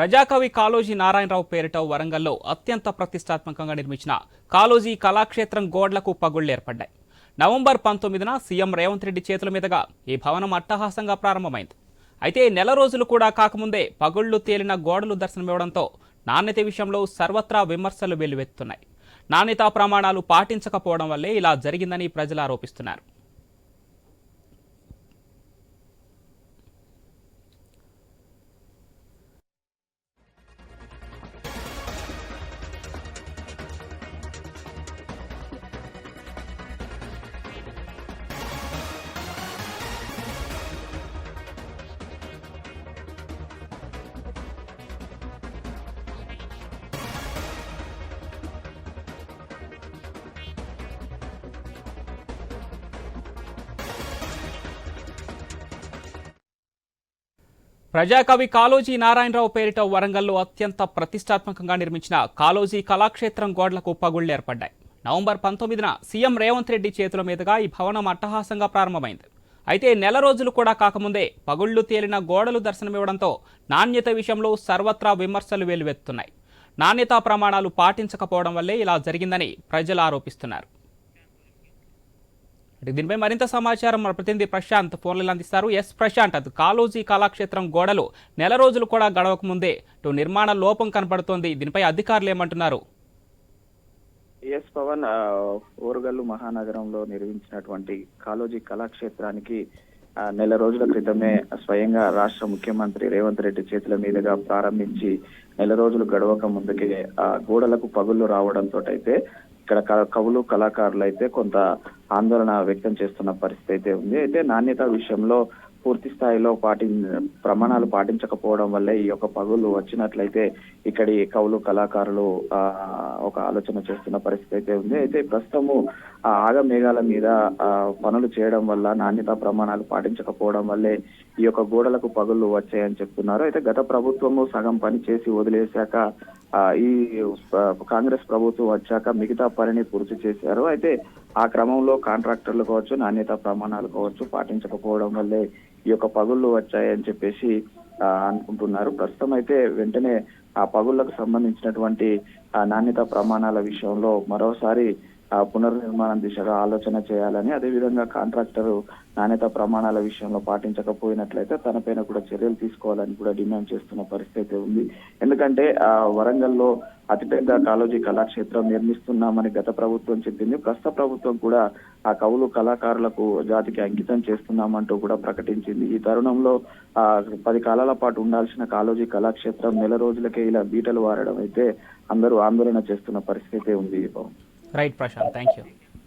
ప్రజాకవి కాళోజీ నారాయణరావు పేరిట వరంగల్లో అత్యంత ప్రతిష్టాత్మకంగా నిర్మించిన కాళోజీ కళాక్షేత్రం గోడ్లకు పగుళ్ళు ఏర్పడ్డాయి. నవంబర్ పంతొమ్మిదిన సీఎం రేవంత్ రెడ్డి చేతుల మీదుగా ఈ భవనం అట్టహాసంగా ప్రారంభమైంది. అయితే నెల రోజులు కూడా కాకముందే పగుళ్ళు తేలిన గోడలు దర్శనమివ్వడంతో నాణ్యత విషయంలో సర్వత్రా విమర్శలు వెల్లువెత్తున్నాయి. నాణ్యతా ప్రమాణాలు పాటించకపోవడం వల్లే ఇలా జరిగిందని ప్రజలు ఆరోపిస్తున్నారు. ప్రజాకవి కాళోజీ నారాయణరావు పేరిట వరంగల్లో అత్యంత ప్రతిష్టాత్మకంగా నిర్మించిన కాళోజీ కళాక్షేత్రం గోడలకు పగుళ్ళు ఏర్పడ్డాయి. నవంబర్ పంతొమ్మిదిన సీఎం రేవంత్ రెడ్డి చేతుల మీదుగా ఈ భవనం అట్టహాసంగా ప్రారంభమైంది. అయితే నెల రోజులు కూడా కాకముందే పగుళ్ళు తేలిన గోడలు దర్శనమివ్వడంతో నాణ్యత విషయంలో సర్వత్రా విమర్శలు వెలువెత్తున్నాయి నాణ్యతా ప్రమాణాలు పాటించకపోవడం వల్లే ఇలా జరిగిందని ప్రజలు ఆరోపిస్తున్నారు. అంటే దీనిపై మరింత సమాచారం మన ప్రతినిధి ప్రశాంత్ ఫోన్లలో అందిస్తారు. ఎస్ ప్రశాంత్ అది కాలోజీ కళాక్షేత్రం గోడలు నెల రోజులు కూడా గడవక ముందే ఇటు నిర్మాణ లోపం కనపడుతోంది. దీనిపై అధికారులు ఏమంటున్నారు? ఎస్ పవన్ ఓరుగల్లు మహానగరంలో నిర్మించినటువంటి కాళోజీ కళాక్షేత్రానికి నెల రోజుల క్రితమే స్వయంగా రాష్ట్ర ముఖ్యమంత్రి రేవంత్ రెడ్డి చేతుల మీదుగా ప్రారంభించి నెల రోజులు గడవక ముందుకే ఆ గోడలకు పగుళ్ళు రావడంతో అయితే ఇక్కడ క- కవులు కళాకారులు అయితే కొంత ఆందోళన వ్యక్తం చేస్తున్న పరిస్థితి అయితే ఉంది. అయితే నాణ్యత విషయంలో పూర్తి స్థాయిలో పాటి ప్రమాణాలు పాటించకపోవడం వల్లే ఈ యొక్క పగులు వచ్చినట్లయితే ఇక్కడి కవులు కళాకారులు ఆ, ఒక ఆలోచన చేస్తున్న పరిస్థితి అయితే ఉంది. అయితే ప్రస్తుతము ఆ ఆగమేఘాల మీద పనులు చేయడం వల్ల నాణ్యత ప్రమాణాలు పాటించకపోవడం వల్లే ఈ యొక్క గోడలకు పగులు వచ్చాయని చెప్తున్నారు. అయితే గత ప్రభుత్వము సగం పని చేసి వదిలేశాక ఈ కాంగ్రెస్ ప్రభుత్వం వచ్చాక మిగతా పనిని పూర్తి చేశారు. అయితే ఆ క్రమంలో కాంట్రాక్టర్లు కావచ్చు నాణ్యత ప్రమాణాలు కావచ్చు పాటించకపోవడం వల్లే ఈ యొక్క పగుళ్ళు వచ్చాయని చెప్పేసి అనుకుంటున్నారు. ప్రస్తుతం అయితే వెంటనే ఆ పగుళ్ళకు సంబంధించినటువంటి నాణ్యత ప్రమాణాల విషయంలో మరోసారి పునర్నిర్మాణం దిశగా ఆలోచన చేయాలని అదేవిధంగా కాంట్రాక్టర్ నాణ్యత ప్రమాణాల విషయంలో పాటించకపోయినట్లయితే తనపైన కూడా చర్యలు తీసుకోవాలని కూడా డిమాండ్ చేస్తున్న పరిస్థితి ఉంది. ఎందుకంటే ఆ వరంగల్లో అతిపెద్ద కాళోజీ కళాక్షేత్రం నిర్మిస్తున్నామని గత ప్రభుత్వం చెప్పింది. ప్రస్తుత ప్రభుత్వం కూడా ఆ కవులు కళాకారులకు జాతికి అంకితం చేస్తున్నామంటూ కూడా ప్రకటించింది. ఈ తరుణంలో ఆ పది కాలాల పాటు ఉండాల్సిన కాళోజీ కళాక్షేత్రం నెల రోజులకే ఇలా బీటలు వారడం అయితే అందరూ ఆందోళన చేస్తున్న పరిస్థితి అయితే ఉంది Pawan right Prashant thank you